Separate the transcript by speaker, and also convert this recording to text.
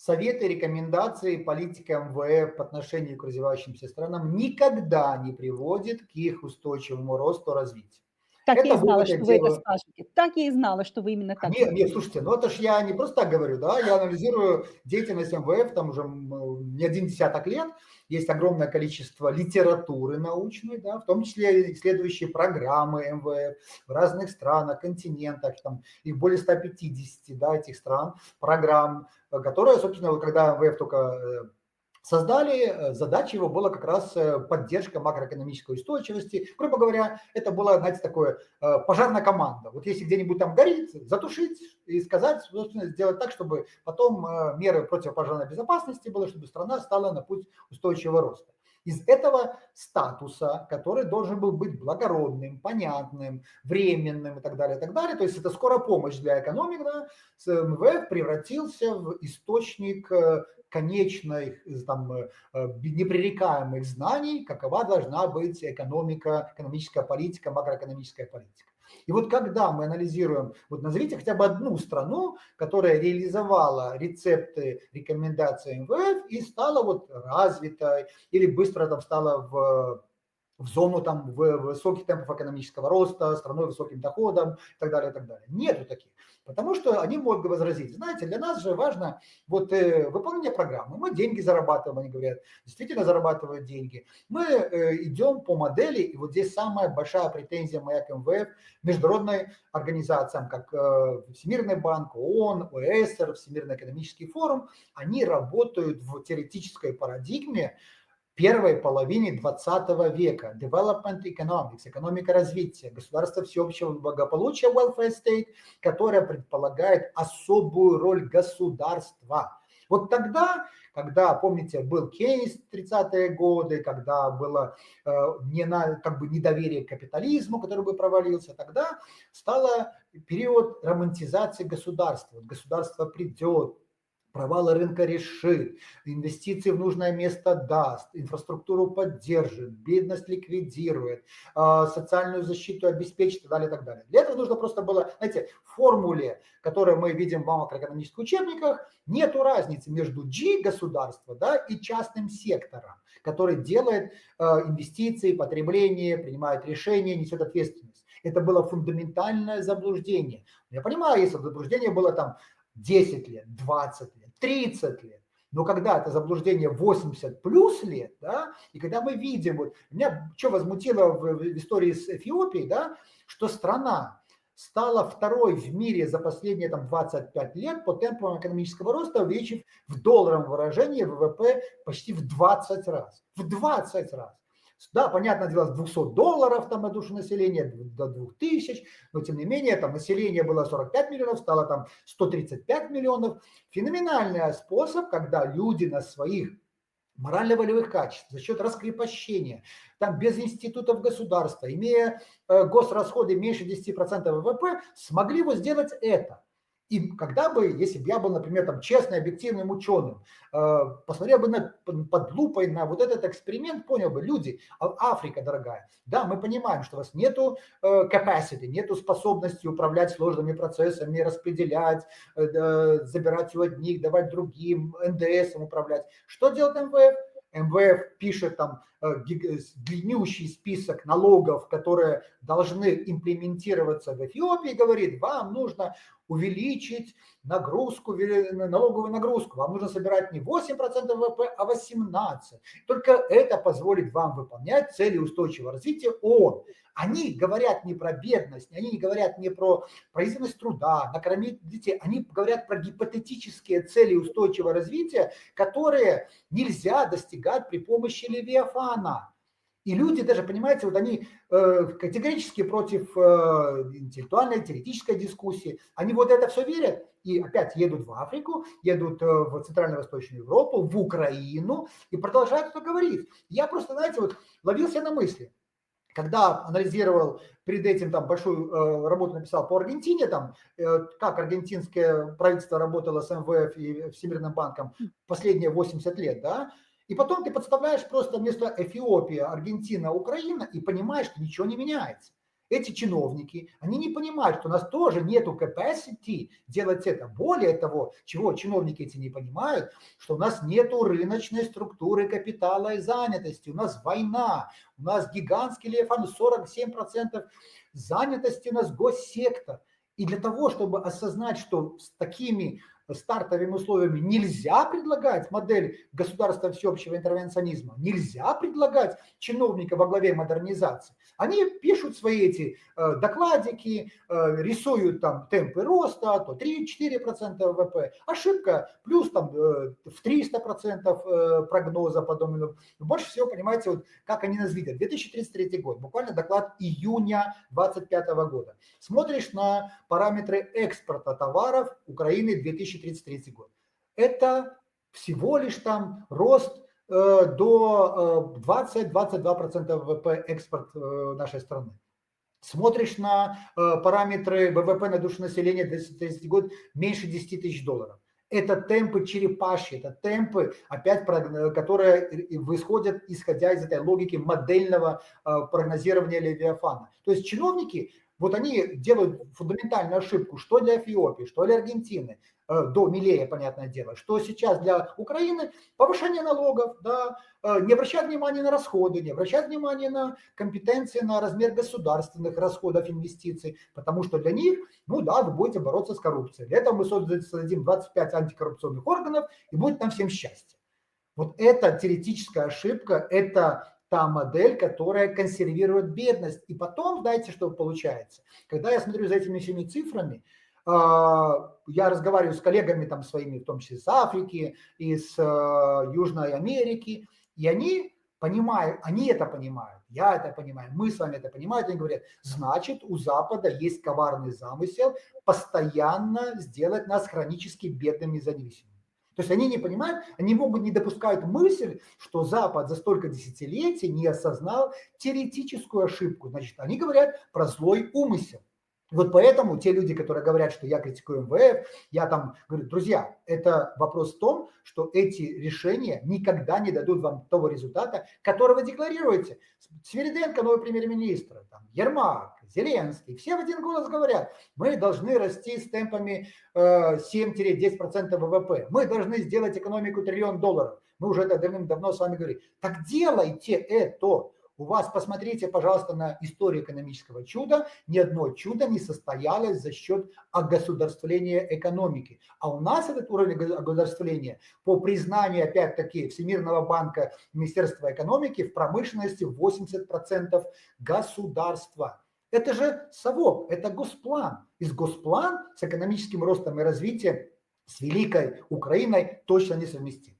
Speaker 1: советы, рекомендации политики МВФ по отношению к развивающимся странам никогда не приводят к их устойчивому росту развитию.
Speaker 2: Так это я и знала, что вы это скажете. Так я и знала, что вы именно так.
Speaker 1: Нет, нет, слушайте, ну это ж я не просто так говорю, да, я анализирую деятельность МВФ там уже не один десяток лет, есть огромное количество литературы научной, да, в том числе исследующие программы МВФ в разных странах, континентах, там их более 150, да, этих стран, программ, которые, собственно, когда МВФ только э, создали, э, задача его была как раз э, поддержка макроэкономической устойчивости. Грубо говоря, это была, знаете, такое э, пожарная команда. Вот если где-нибудь там горит, затушить и сказать, собственно, сделать так, чтобы потом меры противопожарной безопасности было, чтобы страна стала на путь устойчивого роста. Из этого статуса, который должен был быть благородным, понятным, временным и так далее, и так далее, то есть это скоро помощь для экономики, да, МВФ превратился в источник конечных, там, э, непререкаемых знаний, какова должна быть экономика, экономическая политика, макроэкономическая политика. И вот когда мы анализируем, вот назовите хотя бы одну страну, которая реализовала рецепты рекомендаций МВФ и стала вот развитой или быстро там стала в в зону там в высоких темпов экономического роста, страной высоким доходом и так далее, и так далее. Нету таких. Потому что они могут возразить, знаете, для нас же важно вот э, выполнение программы. Мы деньги зарабатываем, они говорят, действительно зарабатывают деньги. Мы э, идем по модели, и вот здесь самая большая претензия моя к МВФ, международной организациям, как э, Всемирный банк, ООН, ОЭСР, Всемирный экономический форум, они работают в теоретической парадигме, первой половине 20 века. Development economics, экономика развития, государство всеобщего благополучия, welfare state, которое предполагает особую роль государства. Вот тогда, когда, помните, был Кейнс 30-е годы, когда было э, не на, как бы недоверие к капитализму, который бы провалился, тогда стало период романтизации государства. Государство придет, провалы рынка решит, инвестиции в нужное место даст, инфраструктуру поддержит, бедность ликвидирует, а, социальную защиту обеспечит и так далее, и так далее. Для этого нужно просто было, знаете, в формуле, которую мы видим в макроэкономических учебниках, нету разницы между G государства да, и частным сектором, который делает а, инвестиции, потребление, принимает решения, несет ответственность. Это было фундаментальное заблуждение. Я понимаю, если заблуждение было там 10 лет, 20 лет, 30 лет. Но когда это заблуждение 80 плюс лет, да, и когда мы видим, вот меня что возмутило в, в истории с Эфиопией, да, что страна стала второй в мире за последние там, 25 лет по темпам экономического роста, увеличив в долларовом выражении ВВП почти в 20 раз. В 20 раз. Да, понятное дело, с 200 долларов там на душу населения до 2000, но тем не менее там население было 45 миллионов, стало там 135 миллионов. Феноменальный способ, когда люди на своих морально-волевых качеств, за счет раскрепощения, там без институтов государства, имея э, госрасходы меньше 10% ВВП, смогли вот сделать это – и когда бы, если бы я был, например, там честным, объективным ученым, э, посмотрел бы на, под лупой на вот этот эксперимент, понял бы, люди, а, Африка, дорогая, да, мы понимаем, что у вас нету э, capacity, нету способности управлять сложными процессами, распределять, э, забирать у одних, давать другим, НДС управлять. Что делает МВФ? МВФ пишет там длиннющий список налогов, которые должны имплементироваться в Эфиопии, говорит, вам нужно увеличить нагрузку, налоговую нагрузку. Вам нужно собирать не 8% ВВП, а 18%. Только это позволит вам выполнять цели устойчивого развития ООН. Они говорят не про бедность, они не говорят не про производительность труда, накормить детей. Они говорят про гипотетические цели устойчивого развития, которые нельзя достигать при помощи Левиафана. И люди даже, понимаете, вот они э, категорически против э, интеллектуальной, теоретической дискуссии. Они вот это все верят и опять едут в Африку, едут э, в Центрально-Восточную Европу, в Украину и продолжают это говорить. Я просто, знаете, вот ловился на мысли. Когда анализировал перед этим там большую э, работу написал по Аргентине, там э, как аргентинское правительство работало с МВФ и Всемирным банком последние 80 лет, да, и потом ты подставляешь просто вместо Эфиопия, Аргентина, Украина и понимаешь, что ничего не меняется. эти чиновники, они не понимают, что у нас тоже нету capacity делать это. Более того, чего чиновники эти не понимают, что у нас нету рыночной структуры капитала и занятости, у нас война, у нас гигантский леван, 47% занятости у нас госсектор. И для того, чтобы осознать, что с такими стартовыми условиями нельзя предлагать модель государства всеобщего интервенционизма, нельзя предлагать чиновника во главе модернизации. Они пишут свои эти э, докладики, э, рисуют там темпы роста, то 3-4% ВВП, ошибка плюс там э, в 300% э, прогноза по домену. Больше всего, понимаете, вот как они нас видят. 2033 год, буквально доклад июня 2025 года. Смотришь на параметры экспорта товаров Украины 2033 2033 год. Это всего лишь там рост э, до 20-22% э, ВВП экспорт э, нашей страны. Смотришь на параметры ВВП на душу населения 2030 год меньше 10 тысяч долларов. Это темпы черепашьи, это темпы, опять, которые выходят, исходя из этой логики модельного прогнозирования Левиафана. То есть чиновники, вот они делают фундаментальную ошибку, что для Эфиопии, что для Аргентины, Э, до Милея, понятное дело, что сейчас для Украины повышение налогов, да, э, не обращать внимания на расходы, не обращать внимания на компетенции, на размер государственных расходов, инвестиций, потому что для них, ну да, вы будете бороться с коррупцией. Для этого мы создадим 25 антикоррупционных органов, и будет нам всем счастье. Вот это теоретическая ошибка, это та модель, которая консервирует бедность. И потом, знаете, что получается? Когда я смотрю за этими всеми цифрами, а, я разговариваю с коллегами там своими, в том числе с Африки, из э, Южной Америки, и они понимают, они это понимают, я это понимаю, мы с вами это понимаем, они говорят, значит, у Запада есть коварный замысел постоянно сделать нас хронически бедными и независимыми. То есть они не понимают, они могут не допускают мысль, что Запад за столько десятилетий не осознал теоретическую ошибку. Значит, они говорят про злой умысел. Вот поэтому те люди, которые говорят, что я критикую МВФ, я там говорю, друзья, это вопрос в том, что эти решения никогда не дадут вам того результата, который вы декларируете. Свириденко, новый премьер-министр, там, Ермак, Зеленский, все в один голос говорят, мы должны расти с темпами э, 7-10% ВВП, мы должны сделать экономику триллион долларов. Мы уже это давным-давно с вами говорили. Так делайте это. У вас, посмотрите, пожалуйста, на историю экономического чуда. Ни одно чудо не состоялось за счет огосударствления экономики. А у нас этот уровень огосударствления по признанию, опять-таки, Всемирного банка Министерства экономики в промышленности 80% государства. Это же совок, это госплан. Из госплан с экономическим ростом и развитием с великой Украиной точно не совместим.